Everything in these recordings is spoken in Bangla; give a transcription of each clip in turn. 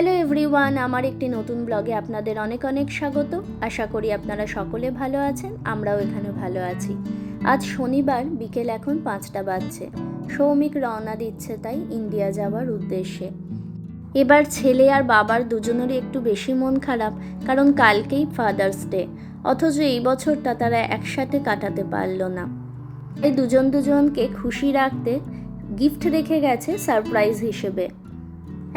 Hello everyone আমার একটি নতুন ব্লগে আপনাদের অনেক অনেক স্বাগত। আশা করি আপনারা সকলে ভালো আছেন, আমরাও এখানে ভালো আছি। আজ শনিবার, বিকেল এখন পাঁচটা বাজছে। সৌমিক রওনা দিচ্ছে তাই ইন্ডিয়া যাওয়ার উদ্দেশ্যে। এবার ছেলে আর বাবার দুজনেরই একটু বেশি মন খারাপ, কারণ কালকেই ফাদার্স ডে অথচ এই বছরটা তারা একসাথে কাটাতে পারল না। এই দুজন দুজনকে খুশি রাখতে গিফট রেখে গেছে সারপ্রাইজ হিসেবে।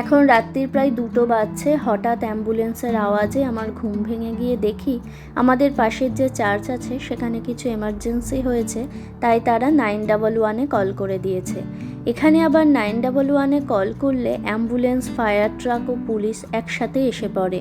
এখন রাত্রির প্রায় দুটো বাজছে, হঠাৎ অ্যাম্বুলেন্সের আওয়াজে আমার ঘুম ভেঙে গিয়ে দেখি আমাদের পাশের যে চার্চ আছে, সেখানে কিছু এমার্জেন্সি হয়েছে, তাই তারা নাইন ডাবল ওয়ানে কল করে দিয়েছে। এখানে আবার নাইন ডাবল ওয়ানে কল করলে অ্যাম্বুলেন্স, ফায়ার ট্রাক ও পুলিশ একসাথে এসে পড়ে।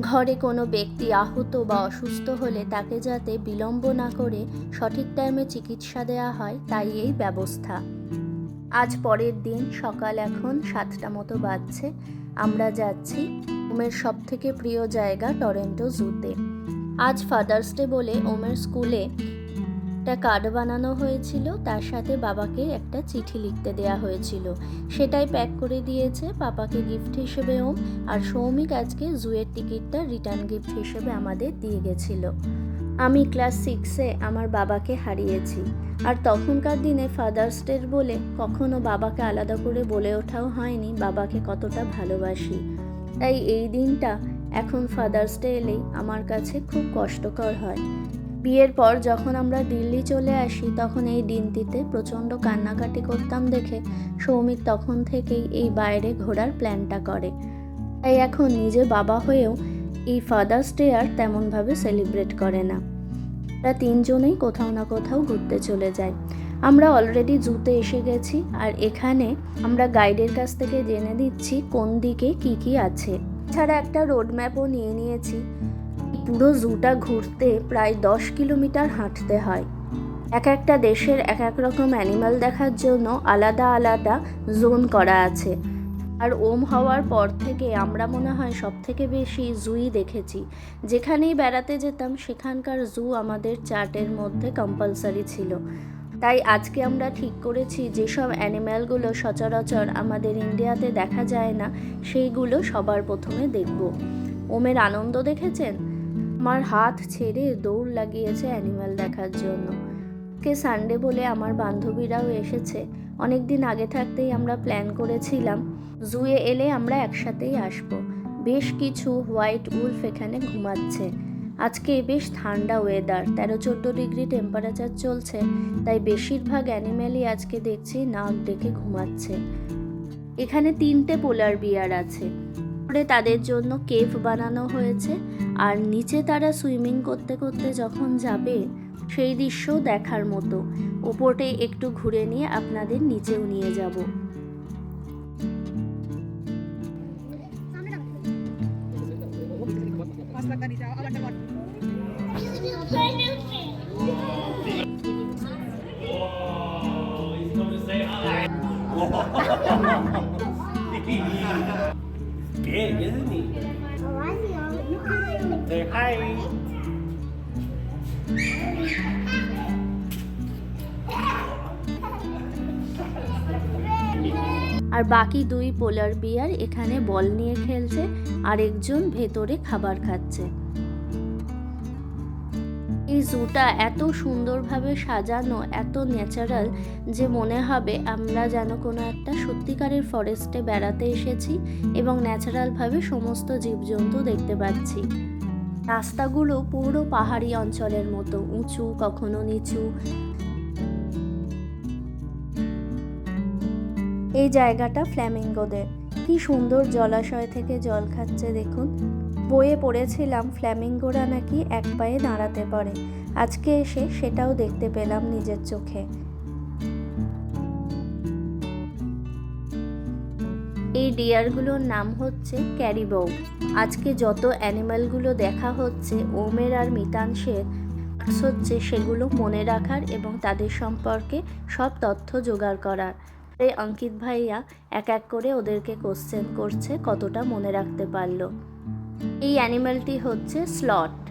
ঘরে কোনো ব্যক্তি আহত বা অসুস্থ হলে তাকে যাতে বিলম্ব না করে সঠিক টাইমে চিকিৎসা দেওয়া হয়, তাই এই ব্যবস্থা। আজ পরের দিন সকাল এখন সাতটা মতো বাজছে। আমরা যাচ্ছি ওমের সব থেকে প্রিয় জায়গা টরেন্টো জুতে। আজ ফাদার্স ডে বলে ওমের স্কুলে একটা কার্ড বানানো হয়েছিল, তার সাথে বাবাকে একটা চিঠি লিখতে দেয়া হয়েছিল। সেটাই প্যাক করে দিয়েছে, পাপাকে গিফট হিসেবে ওম, আর সৌমিক আজকে জুয়ের টিকিটটা রিটার্ন গিফট হিসেবে আমাদের দিয়ে গেছিল। আমি ক্লাস সিক্সে আমার বাবাকে হারিয়েছি। আর তখনকার দিনে ফাদার্স ডে বলে কখনো বাবাকে আলাদা করে বলে ওঠাও হয়নি, বাবাকে কতটা ভালোবাসি। তাই এই দিনটা এখন ফাদার্স ডে এলেই আমার কাছে খুব কষ্টকর হয়। বিয়ের পর যখন আমরা দিল্লি চলে আসি, তখন এই দিনটিতে প্রচণ্ড কান্নাকাটি করতাম দেখে সৌমিক তখন থেকেই এই বাইরে ঘোরার প্ল্যানটা করে। তাই এখন নিজে বাবা হয়েও এই ফাদার্স ডে আর তেমনভাবে সেলিব্রেট করে না। তারা তিনজনেই কোথাও না কোথাও ঘুরতে চলে যায় আমরা অলরেডি জুতে এসে গেছি আর এখানে আমরা গাইডের কাছ থেকে জেনে দিচ্ছি কোন দিকে কি কি আছে। ছাড়া একটা রোড ম্যাপও নিয়ে নিয়েছি। পুরো জুটা ঘুরতে প্রায় দশ কিলোমিটার হাঁটতে হয়। এক একটা দেশের এক এক রকম অ্যানিমাল দেখার জন্য আলাদা আলাদা জোন করা আছে। আর ওম হওয়ার পর থেকে আমরা মনে হয় সব থেকে বেশি জুই দেখেছি। যেখানেই বেড়াতে যেতাম, সেখানকার জু আমাদের চার্টের মধ্যে কম্পালসারি ছিল। তাই আজকে আমরা ঠিক করেছি, যেসব অ্যানিম্যালগুলো সচরাচর আমাদের ইন্ডিয়াতে দেখা যায় না, সেইগুলো সবার প্রথমে দেখব। ওমের আনন্দ দেখেছেন? আমার হাত ছেড়ে দৌড় লাগিয়েছে অ্যানিম্যাল দেখার জন্য। কে সানডে বলে আমার বান্ধবীরাও এসেছে। অনেক দিন আগে থাকতেই আমরা প্ল্যান করেছিলাম জুয়ে এলে আমরা একসাথেই আসব। বেশ কিছু হোয়াইট উলফ এখানে ঘুমাচ্ছে। আজকে বেশ ঠান্ডা ওয়েদার তেরো চোদ্দ ডিগ্রি টেম্পারেচার চলছে, তাই বেশিরভাগ অ্যানিম্যালই আজকে দেখছি নাক ডেকে ঘুমাচ্ছে। এখানে তিনটে পোলার বিয়ার আছে। উপরে তাদের জন্য কেভ বানানো হয়েছে, আর নিচে তারা সুইমিং করতে করতে যখন যাবে, সেই দৃশ্য দেখার মতো। ওপরে একটু ঘুরে নিয়ে আপনাদের নিচেও নিয়ে যাব। আর বাকি দুই পোলার বিয়ার এখানে বল নিয়ে খেলছে আর একজন ভেতরে খাবার খাচ্ছে। এই জুটা এত সুন্দরভাবে সাজানো, এত ন্যাচারাল যে মনে হবে আমরা যেন কোনো একটা সত্যিকারের ফরেস্টে বেড়াতে এসেছি এবং ন্যাচারালভাবে সমস্ত জীবজন্তু দেখতে পাচ্ছি। রাস্তাগুলো পুরো পাহাড়ি অঞ্চলের মতো, উঁচু, কখনো নিচু। এই জায়গাটা ফ্ল্যামিঙ্গোদের। কি সুন্দর জলাশয় থেকে জল খাচ্ছে, দেখুন। বইয়ে পড়েছিলাম, ফ্ল্যামিঙ্গোরা নাকি এক পায়ে দাঁড়াতে পারে। আজকে এসে সেটাও দেখতে পেলাম নিজের চোখে। এই ডিয়ারগুলোর নাম হচ্ছে ক্যারিবৌ আজকে যত অ্যানিমালগুলো দেখা হচ্ছে, ওমের আর মিতাংশের হচ্ছে সেগুলো মনে রাখার এবং তাদের সম্পর্কে সব তথ্য জোগাড় করার। অঙ্কিত ভাইয়া, এক এক করে ওদেরকে কোশ্চেন করছে কতটা মনে রাখতে পারল। এই অ্যানিমালটি হচ্ছে স্লট।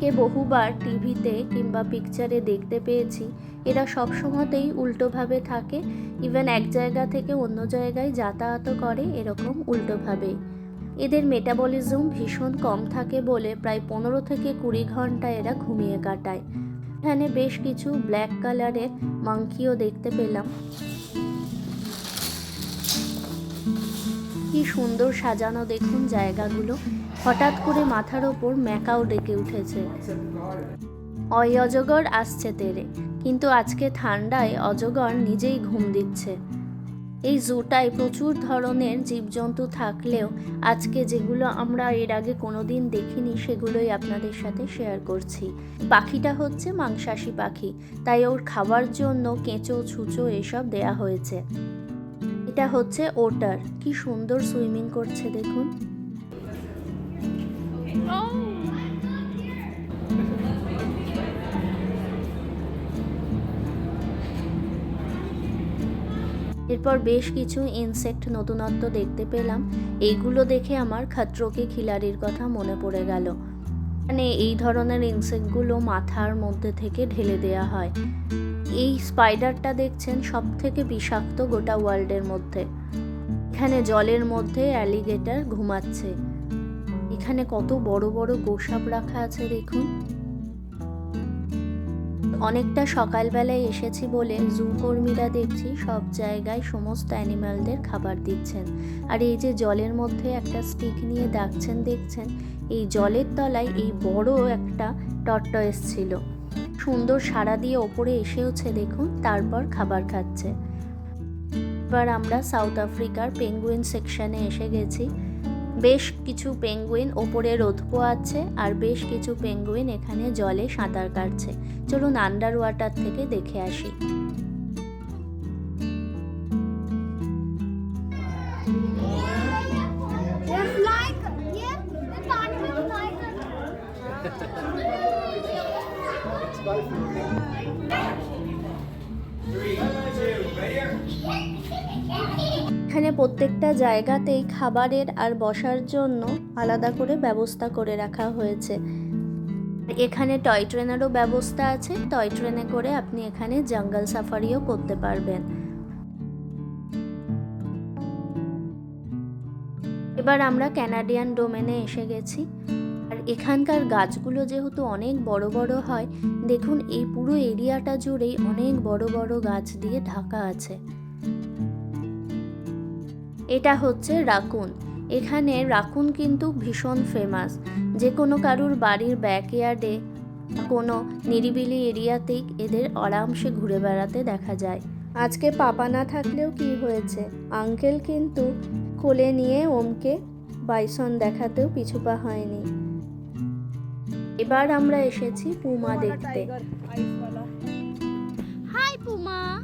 কে বহুবার টিভিতে কিংবা পিকচারে দেখতে পেয়েছি, এরা সব সময়তেই উল্টোভাবে থাকে। ইভেন এক জায়গা থেকে অন্য জায়গায় যাতায়াতও করে এরকম উল্টোভাবেই এদের মেটাবলিজম ভীষণ কম থাকে বলে প্রায় পনেরো থেকে কুড়ি ঘণ্টা এরা ঘুমিয়ে কাটায়। এখানে বেশ কিছু ব্ল্যাক কালারের মাংকিও দেখতে পেলাম। কি সুন্দর সাজানো দেখুন জায়গাগুলো। হঠাৎ করে মাথার ওপর ম্যাকাও ডেকে উঠেছে। অজগর, আসছে তেরে। কিন্তু আজকে ঠান্ডায় অজগর নিজেই ঘুম দিচ্ছে। এই জুটায় প্রচুর ধরনের জীবজন্তু থাকলেও আজকে যেগুলো আমরা এর আগে কোনোদিন দেখিনি, সেগুলোই আপনাদের সাথে শেয়ার করছি। পাখিটা হচ্ছে মাংসাশী পাখি। তাই ওর খাবার জন্য কেঁচো, ছুঁচো এসব দেয়া হয়েছে। এটা হচ্ছে ওটার। কি সুন্দর সুইমিং করছে, দেখুন। এরপর বেশ কিছু ইনসেক্ট নতুনত্ব দেখতে পেলাম। এইগুলো দেখে আমার খাত্রকে খিলাড়ির কথা মনে পড়ে গেল। মানে এই ধরনের ইনসেক্টগুলো মাথার মধ্যে থেকে ঢেলে দেয়া হয়। এই স্পাইডারটা দেখছেন সব থেকে বিষাক্ত গোটা ওয়ার্ল্ডের মধ্যে। এখানে জলের মধ্যে অ্যালিগেটর ঘুমাচ্ছে। এখানে কত বড় বড় গোসাপ রাখা আছে দেখুন। অনেকটা সকালবেলায় এসেছি বলে জু কর্মীরা দেখছি সব জায়গায় সমস্ত অ্যানিমালদের খাবার দিচ্ছেন। আর এই যে জলের মধ্যে একটা স্টিক নিয়ে ডাকছেন, দেখছেন, এই জলের তলায় এই বড় একটা টর্টয়েস ছিল। সুন্দর সাড়া দিয়ে ওপরে এসেওছে, দেখুন, তারপর খাবার খাচ্ছে। এবার আমরা সাউথ আফ্রিকার পেঙ্গুইন সেকশনে এসে গেছি। বেশ কিছু পেঙ্গুইন ওপরে রোদ পোয়াচ্ছে আর বেশ কিছু পেঙ্গুইন এখানে জলে সাঁতার কাটছে। চলুন আন্ডার ওয়াটার থেকে দেখে আসি। এখানে প্রত্যেকটা জায়গাতেই খাবারের আর বসার জন্য আলাদা করে ব্যবস্থা করে রাখা হয়েছে। এখানে টয় ট্রেনেরও ব্যবস্থা আছে। টয় ট্রেনে করে আপনি এখানে জঙ্গল সাফারিও করতে পারবেন। এবার আমরা ক্যানাডিয়ান ডোমেনে এসে গেছি। আর এখানকার গাছগুলো যেহেতু অনেক বড় বড় হয়, দেখুন এই পুরো এরিয়াটা জুড়েই অনেক বড় বড় গাছ দিয়ে ঢাকা আছে। এটা হচ্ছে রাকুন। এখানে রাকুন কিন্তু ভীষণ ফেমাস যে কোনো কারুর বাড়ির ব্যাকইয়ার্ডে কোনো নিরিবিলি এরিয়াতেই এদের আরামসে ঘুরে বেড়াতে দেখা যায়। আজকে পাপা না থাকলেও কি হয়েছে? আঙ্কেল কিন্তু কোলে নিয়ে ওমকে বাইসন দেখাতেও পিছুপা হয়নি। এবার আমরা এসেছি পুমা দেখতে। হাই পুমা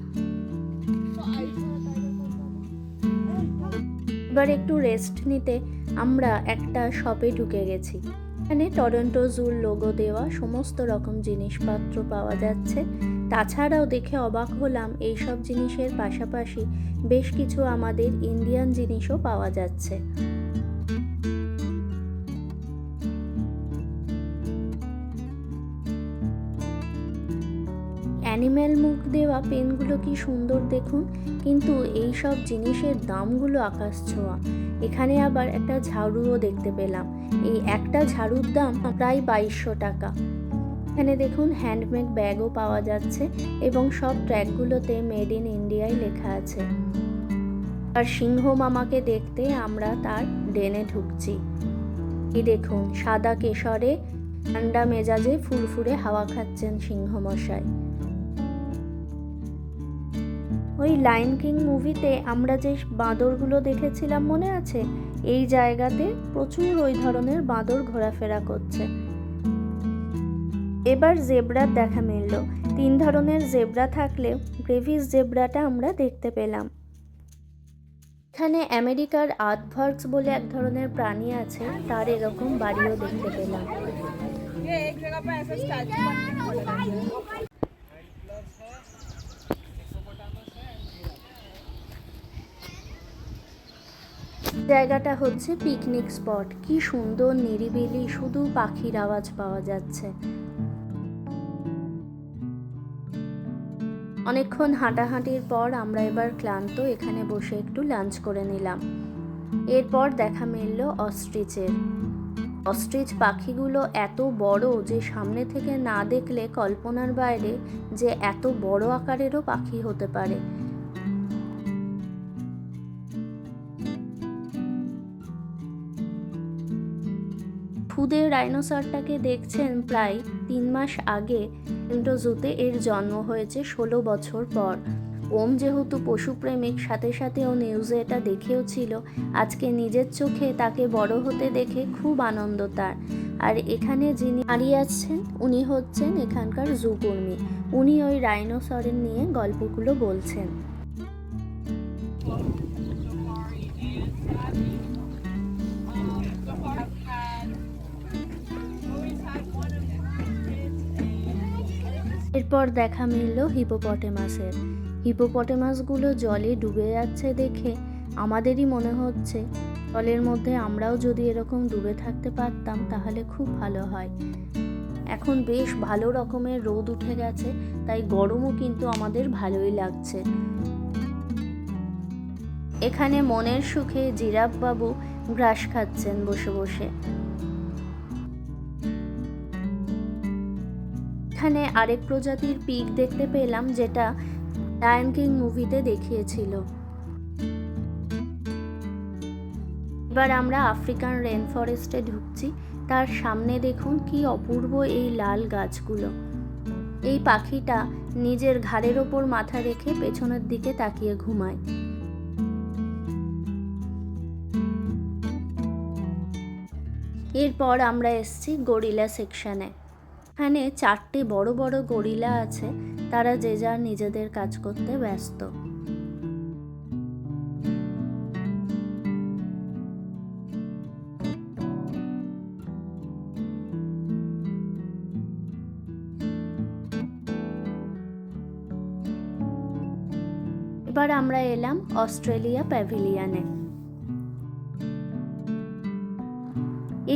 এবার একটু রেস্ট নিতে আমরা একটা শপে ঢুকে গেছি। এখানে টরন্টো জুর লোগো দেওয়া, সমস্ত রকম জিনিসপত্র পাওয়া যাচ্ছে। তাছাড়াও দেখে অবাক হলাম, এইসব জিনিসের পাশাপাশি বেশ কিছু আমাদের ইন্ডিয়ান জিনিসও পাওয়া যাচ্ছে। অ্যানিম্যাল মুখ দেওয়া পেনগুলো কি সুন্দর দেখুন? কিন্তু এই সব জিনিসের দামগুলো আকাশ ছোঁয়া। এখানে আবার একটা ঝাড়ুও দেখতে পেলাম। এই একটা ঝাড়ুর দাম প্রায় বাইশশো টাকা। এখানে দেখুন হ্যান্ডমেড ব্যাগও পাওয়া যাচ্ছে এবং সব ট্র্যাকগুলোতে মেড ইন ইন্ডিয়ায় লেখা আছে। আর সিংহ মামাকে দেখতে আমরা তার ডেনে ঢুকছি। এই দেখুন সাদা কেশরে ঠান্ডা মেজাজে ফুরফুরে হাওয়া খাচ্ছেন সিংহ মশাই। ওই লাইন কিং মুভিতে আমরা যে বাঁদরগুলো দেখেছিলাম, মনে আছে? এই জায়গাতে প্রচুর ওই ধরনের বাঁদর ঘোরাফেরা করছে। এবার জেব্রার দেখা মিলল। তিন ধরনের জেব্রা থাকলেও গ্রেভিস জেব্রাটা আমরা দেখতে পেলাম। এখানে আমেরিকার আর্থভার্কস বলে এক ধরনের প্রাণী আছে, তার এরকম বাড়িও দেখতে পেলাম। জায়গাটা হচ্ছে পিকনিক স্পট কি সুন্দর, নিরিবিলি, শুধু পাখির আওয়াজ পাওয়া যাচ্ছে। অনেকক্ষণ হাঁটাহাঁটির পর আমরা এবার ক্লান্ত, এখানে বসে একটু লাঞ্চ করে নিলাম। এরপর দেখা মিলল অস্ট্রিচের অস্ট্রিচ পাখিগুলো এত বড় যে সামনে থেকে না দেখলে কল্পনার বাইরে যে এত বড় আকারেরও পাখি হতে পারে। খুদে রাইনোসরটাকে দেখছেন প্রায় তিন মাস আগে। কিন্তু জুতে এর জন্ম হয়েছে ষোলো বছর পর। ওম যেহেতু পশুপ্রেমিক, সাথে সাথে ও নিউজে এটা দেখেও ছিল। আজকে নিজের চোখে তাকে বড় হতে দেখে খুব আনন্দ তার। আর এখানে যিনি দাঁড়িয়ে আছেন, উনি হচ্ছেন এখানকার জু কর্মী উনি ওই রাইনোসরের নিয়ে গল্পগুলো বলছেন। এরপর দেখা মিলল হিপোপটেমাসের। হিপোপটেমাসগুলো জলে ডুবে যাচ্ছে দেখে আমাদেরই মনে হচ্ছে, জলের মধ্যে আমরাও যদি এরকম ডুবে থাকতে পারতাম তাহলে খুব ভালো হয়। এখন বেশ ভালো রকমের রোদ উঠে গেছে, তাই গরমও কিন্তু আমাদের ভালোই লাগছে। এখানে মনের সুখে জিরাফ বাবু গ্রাস খাচ্ছেন বসে বসে। এখানে আরেক প্রজাতির পিক দেখতে পেলাম, যেটা লায়ন কিং মুভিতে দেখিয়েছিল। এবার আমরা আফ্রিকান রেন ফরেস্টে ঢুকছি। তার সামনে দেখুন কি অপূর্ব এই লাল গাছগুলো। এই পাখিটা নিজের ঘাড়ের ওপর মাথা রেখে পেছনের দিকে তাকিয়ে ঘুমায়। এরপর আমরা এসছি গরিলা সেকশনে এখানে চারটে বড় বড় গরিলা আছে, তারা যে যার নিজেদের কাজ করতে ব্যস্ত। এবার আমরা এলাম অস্ট্রেলিয়া প্যাভিলিয়নে।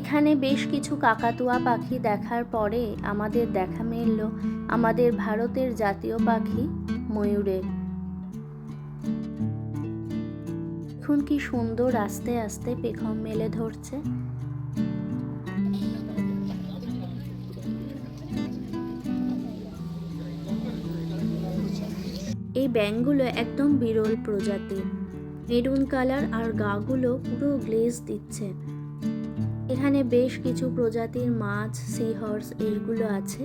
এখানে বেশ কিছু কাকাতুয়া পাখি দেখার পরে আমাদের দেখা মিলল আমাদের ভারতের জাতীয় পাখি ময়ূরের। এখন কি সুন্দর আস্তে আস্তে পেখম মেলে ধরছে। এই ব্যাঙগুলো একদম বিরল প্রজাতির। মেরুন কালার আর গাগুলো পুরো গ্লেজ দিচ্ছে। এখানে বেশ কিছু প্রজাতির মাছ সি হর্স এগুলো আছে।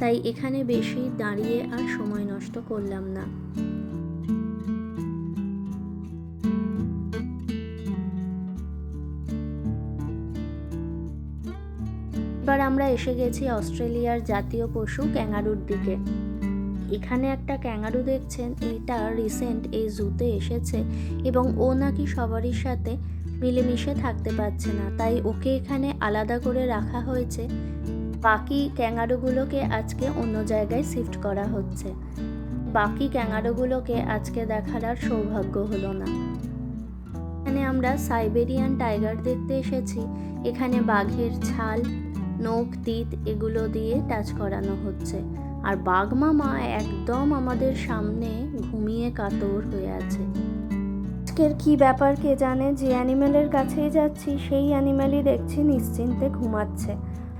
তাই এখানে বেশি দাঁড়িয়ে আর সময় নষ্ট করলাম না। এবার আমরা এসে গেছি অস্ট্রেলিয়ার জাতীয় পশু ক্যাঙ্গারুর দিকে। এখানে একটা ক্যাঙ্গারু দেখছেন এটা রিসেন্ট এই জুতে এসেছে এবং ও নাকি সবারই সাথে মিলেমিশে থাকতে পারছে না। তাই ওকে এখানে আলাদা করে রাখা হয়েছে। বাকি ক্যাঙ্গারুগুলোকে আজকে অন্য জায়গায় শিফট করা হচ্ছে। বাকি ক্যাঙ্গারুগুলোকে আজকে দেখার আর সৌভাগ্য হলো না। এখানে আমরা সাইবেরিয়ান টাইগার দেখতে এসেছি। এখানে বাঘের ছাল, নখ, তিত এগুলো দিয়ে টাচ করানো হচ্ছে। আর বাঘ মামা একদম আমাদের সামনে ঘুমিয়ে কাতর হয়ে আছে। আজকের কি ব্যাপার কে জানে যে অ্যানিমেলের কাছেই যাচ্ছি সেই অ্যানিমেলই দেখছি নিশ্চিন্তে ঘুমাচ্ছে।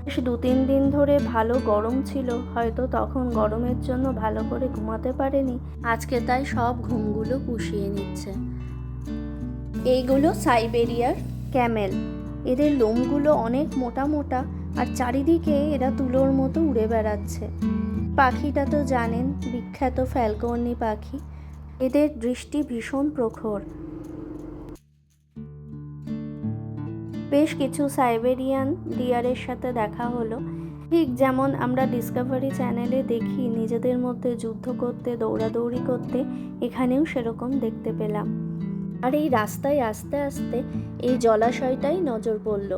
বেশ দু তিন দিন ধরে ভালো গরম ছিল হয়তো তখন গরমের জন্য ভালো করে ঘুমাতে পারেনি। আজকে তাই সব ঘুমগুলো পুষিয়ে নিচ্ছে। এইগুলো সাইবেরিয়ার ক্যামেল। এদের লোমগুলো অনেক মোটা মোটা আর চারিদিকে এরা তুলোর মতো উড়ে বেড়াচ্ছে। পাখিটা তো জানেন বিখ্যাত ফ্যালকর্নি পাখি। এদের দৃষ্টি ভীষণ প্রখর। বেশ কিছু সাইবেরিয়ান ডিয়ারের সাথে দেখা হলো। ঠিক যেমন আমরা ডিসকভারি চ্যানেলে দেখি, নিজেদের মধ্যে যুদ্ধ করতে, দৌড়াদৌড়ি করতে, এখানেও সেরকম দেখতে পেলাম। আর এই রাস্তায় আস্তে আস্তে এই জলাশয়টাই নজর পড়ল।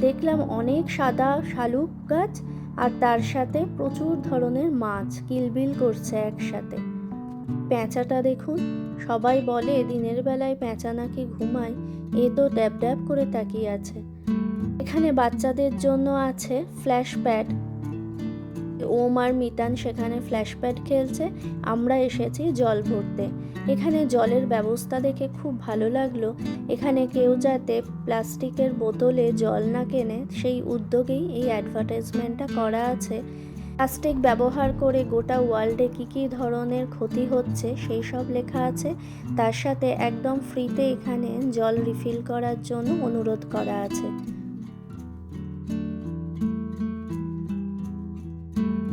দেখলাম অনেক সাদা শালুক গাছ আর তার সাথে প্রচুর ধরনের মাছ কিলবিল করছে একসাথে। পেঁচাটা দেখুন। সবাই বলে দিনের বেলায় প্যাঁচা নাকি ঘুমায়, এ তো ড্যাব ড্যাব করে তাকিয়ে আছে। এখানে বাচ্চাদের জন্য আছে ফ্ল্যাশ প্যাড। ওম আর মিতান সেখানে ফ্ল্যাশ প্যাড খেলছে, আমরা এসেছি জল ভরতে। এখানে জলের ব্যবস্থা দেখে খুব ভালো লাগল। এখানে কেউ যাতে প্লাস্টিকের বোতলে জল না কেনে, সেই উদ্যোগেই এই অ্যাডভার্টাইজমেন্টটা করা আছে। প্লাস্টিক ব্যবহার করে গোটা ওয়ার্ল্ডে কী কী ধরনের ক্ষতি হচ্ছে, সেই সব লেখা আছে। তার সাথে একদম ফ্রিতে এখানে জল রিফিল করার জন্য অনুরোধ করা আছে।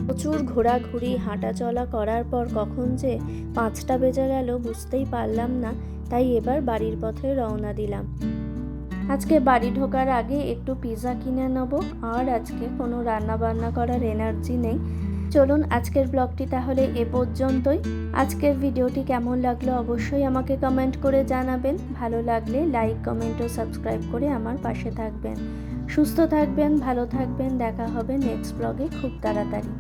প্রচুর ঘোরাঘুরি, হাঁটাচলা করার পর কখন যে পাঁচটা বেজে গেল বুঝতেই পারলাম না, তাই এবার বাড়ির পথে রওনা দিলাম। আজকে বাড়ি ঢোকার আগে একটু পিৎজা কিনে নেব, আর আজকে কোনো রান্না বান্না করার এনার্জি নেই। চলুন আজকের ব্লগটি তাহলে এ পর্যন্তই। আজকের ভিডিওটি কেমন লাগল অবশ্যই আমাকে কমেন্ট করে জানাবেন। ভালো লাগলে লাইক কমেন্ট ও সাবস্ক্রাইব করে আমার পাশে থাকবেন। সুস্থ থাকবেন, ভালো থাকবেন। দেখা হবে নেক্সট ব্লগে খুব তাড়াতাড়ি।